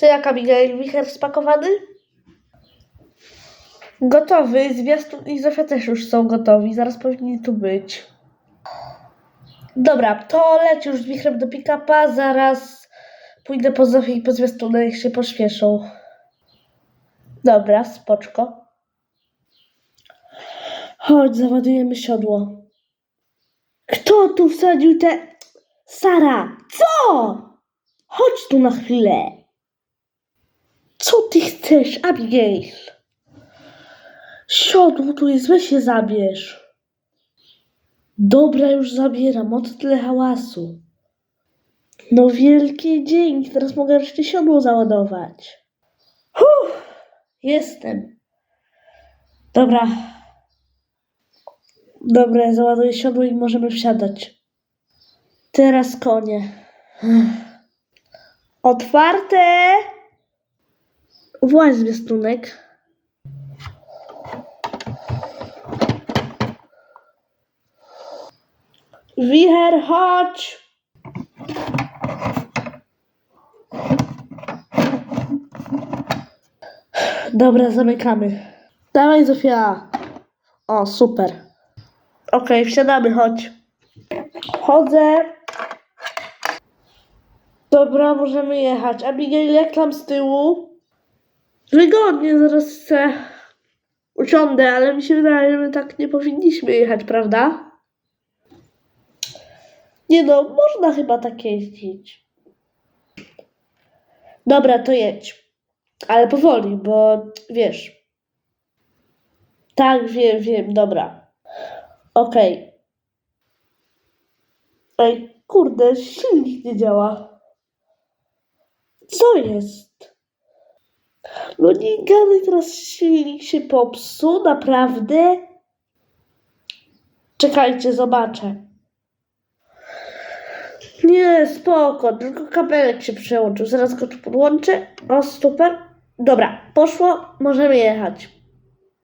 Co jak Abigail? Wicher spakowany? Gotowy. Zwiastun i Zofia też już są gotowi. Zaraz powinni tu być. Dobra, to leć już z wichrem do pick-upa. Zaraz pójdę po Zofię i po zwiastunę, niech się pośpieszą. Dobra, spoczko. Chodź, załadujemy siodło. Kto tu wsadził te... Sara, co? Chodź tu na chwilę. Co ty chcesz, Abigail? Siodło tu jest, weź się zabierz. Dobra, już zabieram, o co tyle hałasu? No wielkie dzięki, teraz mogę wreszcie siodło załadować. Huh, jestem. Dobra. Dobra, załaduję siodło i możemy wsiadać. Teraz konie. Otwarte! Właź zwiastunek. Wicher, chodź! Dobra, zamykamy. Dawaj, Zofia. O, super. Okej, wsiadamy, chodź. Chodzę. Dobra, możemy jechać. Abigail, jak tam z tyłu? Wygodnie, zaraz chcę. Usiądę, ale mi się wydaje, że my tak nie powinniśmy jechać, prawda? Nie no, można chyba tak jeździć. Dobra, to jedź. Ale powoli, bo wiesz. Tak, wiem, wiem, dobra. Okej. Ej, kurde, silnik nie działa. Co jest? No nie gadaj, teraz silnik się popsuł, naprawdę? Czekajcie, zobaczę. Nie, spoko, tylko kabelek się przełączył. Zaraz go tu podłączę. O, super. Dobra, poszło, możemy jechać.